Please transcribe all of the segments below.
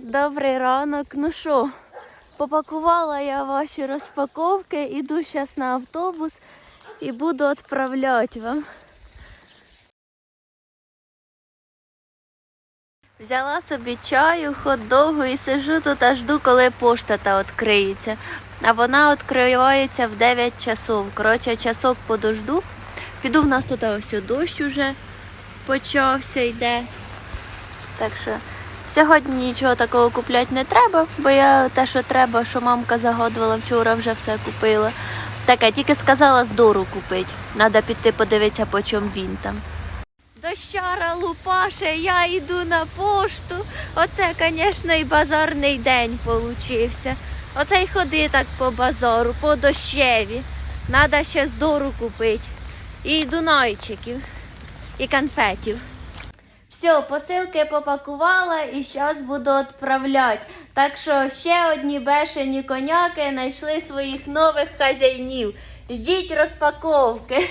Добрий ранок. Ну що, попакувала я ваші розпаковки, іду зараз на автобус і буду відправляти вам. Взяла собі чаю, хот-догу і сижу тут аж жду, коли пошта та відкриється. А вона відкривається в 9 часов. Коротше, часок подожду. Піду в нас тут ось дощ уже почався йде. Так що сьогодні нічого такого купляти не треба, бо я те, що треба, що мамка загадувала вчора, вже все купила. Таке, тільки сказала з дору купити. Треба піти подивитися, по чому він там. Дощара лупаше, я йду на пошту. Оце, звісно, і базарний день получився. Оце й ходи так по базару, по дощеві. Надо ще з дору купити. І дунайчиків, і конфетів. Все, посилки попакувала і зараз буду відправляти. Так що ще одні бешені коняки знайшли своїх нових хазяїнів. Ждіть розпаковки.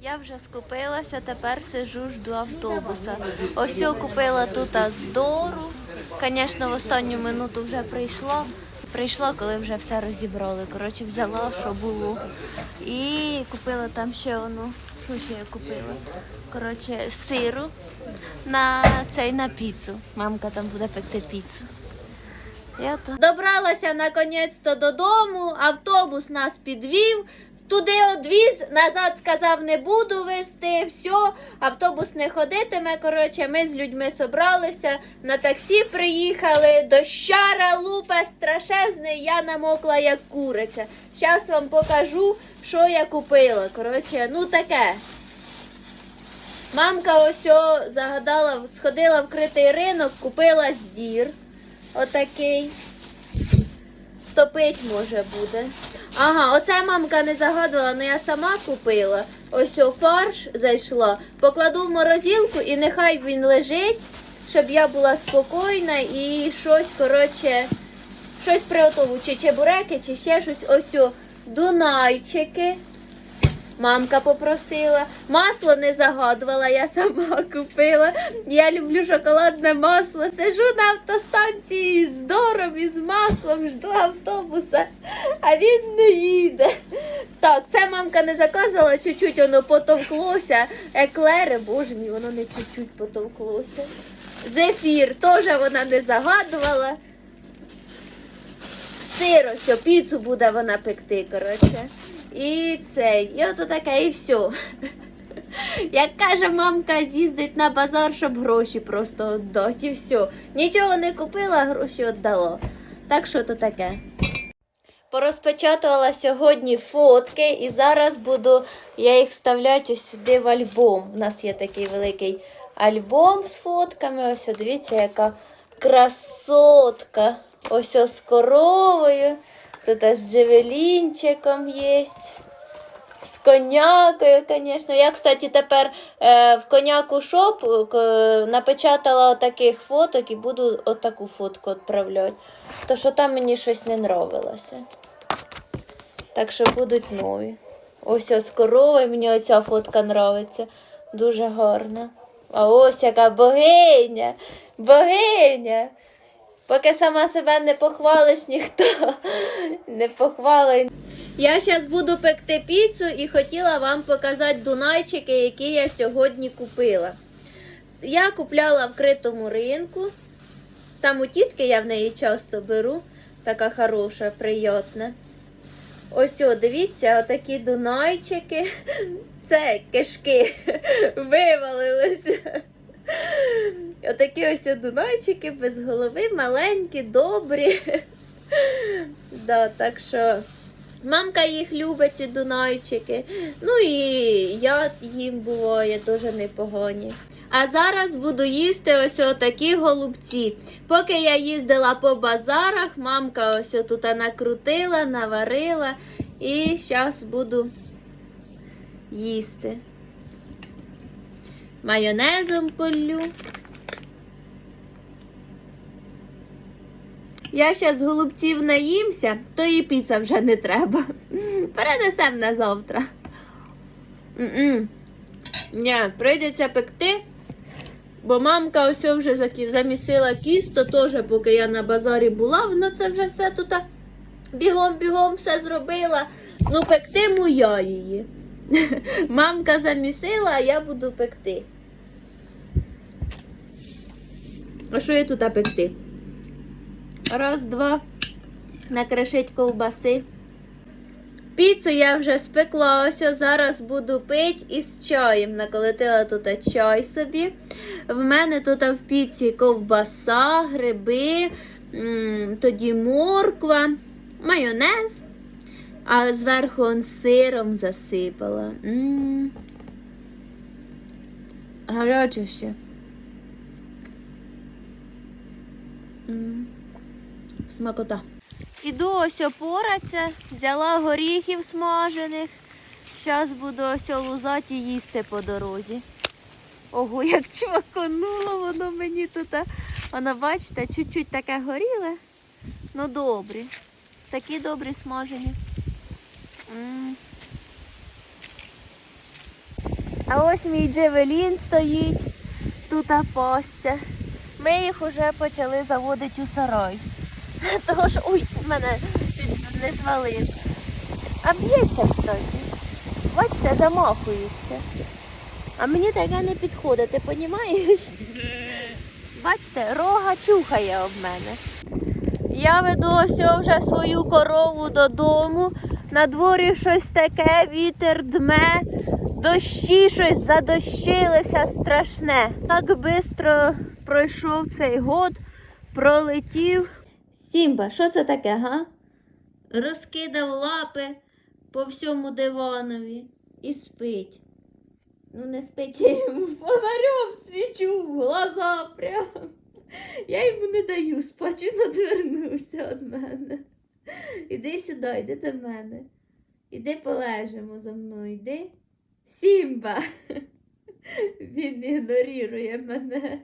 Я вже скупилася, тепер сижу, жду автобуса. Ось купила тут здору. Звісно, в останню минуту вже прийшла. Прийшла, коли вже все розібрали. Коротше, взяла, що було. І купила там ще одну. Що ще я купила? Коротше, сиру на цей на піцу. Мамка там буде пекти піцу. Я то. Добралася наконець-то додому, автобус нас підвів. Туди одвіз, назад сказав, не буду везти, все, автобус не ходитиме. Коротше, ми з людьми собралися, на таксі приїхали, дощара лупа страшезний, я намокла як куриця. Зараз вам покажу, що я купила. Коротше, ну таке. Мамка ось загадала, сходила в критий ринок, купила здір. Отакий. Топить може буде. Ага, оце мамка не загадувала, але я сама купила. Ось о, фарш зайшла. Покладу в морозилку і нехай він лежить, щоб я була спокійна і щось, коротше, щось приготову. Чи чебуреки, чи ще щось. Ось о, дунайчики. Мамка попросила. Масло не загадувала, я сама купила. Я люблю шоколадне масло. Сижу на автостанції з дором і з маслом, жду автобуса, а він не їде. Так, це мамка не заказувала, чуть-чуть воно потовклося. Еклери, боже мій, воно не чуть-чуть потовклося. Зефір теж вона не загадувала. Сир, ось, піцу буде вона пекти, коротше. І цей, і ото таке, і все. Як каже мамка, з'їздить на базар, щоб гроші просто віддати, і все. Нічого не купила, гроші віддала. Так що то таке. Порозпечатувала сьогодні фотки, і зараз буду я їх вставляти сюди в альбом. У нас є такий великий альбом з фотками. Ось дивіться, яка красотка. Ось ось з коровою. Тут аж з джевелінчиком є. З конякою, звісно. Я, кстати, тепер е, в коняку шоп е, напечатала отаких фоток і буду отаку фотку відправляти. То що там мені щось не нравилося. Так що будуть нові. Ось ось з коровою, мені оця фотка нравиться. Дуже гарна. А ось яка богиня. Богиня. Поки сама себе не похвалиш, ніхто не похвалить. Я зараз буду пекти піцу і хотіла вам показати дунайчики, які я сьогодні купила. Я купляла в критому ринку. Там у тітки я в неї часто беру. Така хороша, приємна. Ось, о, дивіться, отакі дунайчики. Це кишки вивалилися. Отакі ось о дунайчики без голови, маленькі, добрі. Да, так що мамка їх любить, ці дунайчики. Ну і я їм буває дуже непогані. А зараз буду їсти ось отакі голубці. Поки я їздила по базарах, мамка ось тут накрутила, наварила і зараз буду їсти. Майонезом полю. Я зараз голубців наїмся, то і піца вже не треба. Перенесемо на завтра. Ні, прийдеться пекти. Бо мамка ось вже замісила кісто, теж поки я на базарі була, вона це вже все тут бігом-бігом все зробила. Ну, пектиму я її. Мамка замісила, а я буду пекти. А що я тут пекти? Раз, два. Накришить ковбаси. Піцу я вже спекла, ось зараз буду пити із чаєм. Наколотила тут чай собі. В мене тут в піці ковбаса, гриби, тоді морква, майонез, а зверху он сиром засипала. М. Гаряче ще. М. Смакота. Іду ось опоратися, взяла горіхів смажених. Зараз буду ось лузати і їсти по дорозі. Ого, як чваконуло воно мені тут. Воно, бачите, чуть-чуть таке горіле. Ну добрі. Такі добрі смажені. М. А ось мій джевелін стоїть, тут пасся. Ми їх уже почали заводити у сарай. Того ж, ой, мене чуть не звалив. А б'ється, кстати. Бачите, замахується. А мені таке не підходить, ти розумієш? Бачите, рога чухає об мене. Я веду вже свою корову додому. На дворі щось таке, вітер дме, дощі щось задощилося страшне. Так швидко пройшов цей год, пролетів. Сімба, що це таке, га? Розкидав лапи по всьому диванові і спить. Ну, не спить, я йому фонарем свічу глаза прям. Я йому не даю спати, він одвернувся від мене. Іди сюди, йди до мене. Іди полежимо за мною, йди. Сімба. Він ігнорує мене.